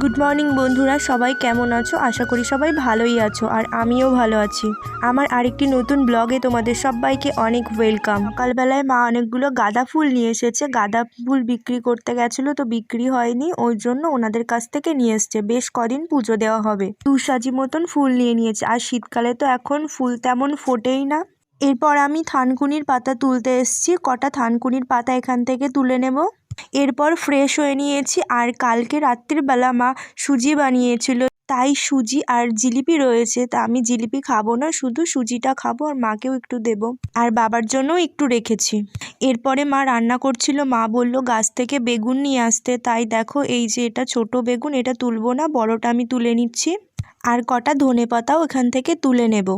Good morning বন্ধুরা। সবাই কেমন আছো? আশা করি সবাই ভালোই আছো, আর আমিও ভালো আছি। আমার আরেকটি নতুন ব্লগে তোমাদের সবাইকে অনেক ওয়েলকাম সকালবেলায় মা অনেকগুলো গাঁদা ফুল নিয়ে এসেছে। গাঁদা ফুল বিক্রি করতে গেছিল, তো বিক্রি হয়নি। ওই জন্য ওনাদের কাছ থেকে নিয়ে এসছে। বেশ কদিন পুজো দেওয়া হবে। দু সাজি মতন ফুল নিয়ে নিয়েছে। আর শীতকালে তো এখন ফুল তেমন ফোটেই না। এরপর আমি থানকুনির পাতা তুলতে এসেছি। কটা থানকুনির পাতা এখান থেকে তুলে নেব? এরপর ফ্রেশ হয়ে নিয়েছি আর কালকে রাত্রিবেলা মা সুজি বানিয়েছিল। তাই সুজি আর জিলিপি রয়েছে। তা আমি জিলিপি খাব না, শুধু সুজিটা খাব আর মাকেও একটু দেব। আর বাবার জন্যও একটু রেখেছি। এরপরে মা রান্না করছিল। মা বলল, গাছ থেকে বেগুন নিয়ে আসতে। তাই দেখো, এই যে এটা ছোট বেগুন, এটা তুলবো না, বড়টা আমি তুলে নিচ্ছি। আর কটা ধনে পাতাও এখান থেকে তুলে নেব।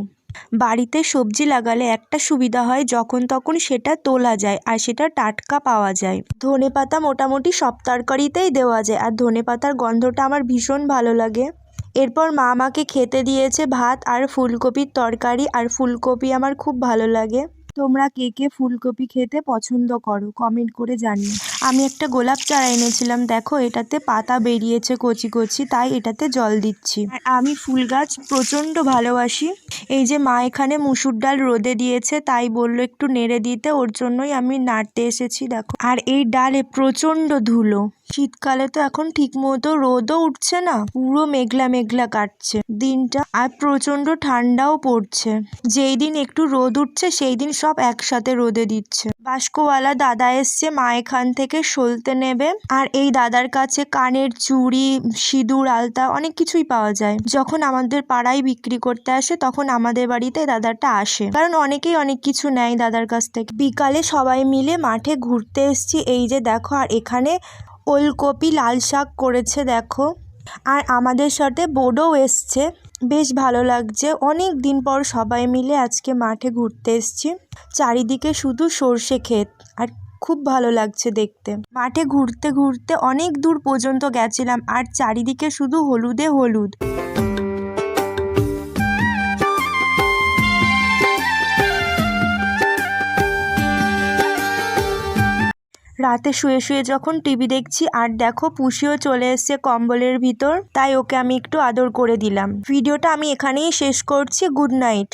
বাড়িতে সবজি লাগালে একটা সুবিধা হয় যখন তখন সেটা তোলা যায় আর সেটা টাটকা পাওয়া যায়। ধনে পাতা মোটামুটি সব তরকারিতেই দেওয়া যায় আর ধনে পাতার গন্ধটা আমার ভীষণ ভালো লাগে। এরপর মা আমাকে খেতে দিয়েছে ভাত আর ফুলকপির তরকারি আর ফুলকপি আমার খুব ভালো লাগে। তোমরা কে কে ফুলকপি খেতে পছন্দ করো? কমেন্ট করে জানিও। আমি একটা গোলাপ চারা এনেছিলাম, দেখো এটাতে পাতা বেরিয়েছে কচি কচি, তাই এটাতে জল দিচ্ছি। আমি ফুল গাছ প্রচণ্ড ভালোবাসি। এই যে মা এখানে মুসুর ডাল রোদে দিয়েছে, তাই বলল একটু নেড়ে দিতে, ওর জন্যই আমি নাড়তে এসেছি, দেখো। আর এই ডালে প্রচণ্ড ধুলো। শীতকালে তো এখন ঠিক মতো রোদও উঠছে না, পুরো মেঘলা মেঘলা কাটছে। দিনটা আর প্রচণ্ড ঠান্ডাও পড়ছে। যেই দিন একটু রোদ উঠছে, সেই দিন সব একসাথে রোদে দিচ্ছে। বাস্কওয়ালা দাদা এসছে মা এখান থেকে সলতে নেবে। আর এই দাদার কাছে কানের চুড়ি, সিঁদুর, আলতা অনেক কিছুই পাওয়া যায়। যখন আমাদের পাড়ায় বিক্রি করতে আসে, তখন আমাদের বাড়িতে দাদাটা আসে। কারণ অনেকেই অনেক কিছু নেয় দাদার কাছ থেকে। বিকালে সবাই মিলে মাঠে ঘুরতে এসছি। এই যে দেখো, আর এখানে ওলকপি লাল শাক করেছে, দেখো। আর আমাদের সাথে বোর্ডও এসছে। বেশ ভালো লাগছে। অনেক দিন পর সবাই মিলে আজকে মাঠে ঘুরতে এসছি। চারিদিকে শুধু সর্ষে ক্ষেত। আর খুব ভালো লাগছে দেখতে। মাঠে ঘুরতে ঘুরতে অনেক দূর পর্যন্ত গেছিলাম। আর চারিদিকে শুধু হলুদে হলুদ। রাতে শুয়ে শুয়ে যখন টিভি দেখছি আর দেখো পুষিও চলে এসছে কম্বলের ভিতর, তাই ওকে আমি একটু আদর করে দিলাম। ভিডিওটা আমি এখানেই শেষ করছি। Good night.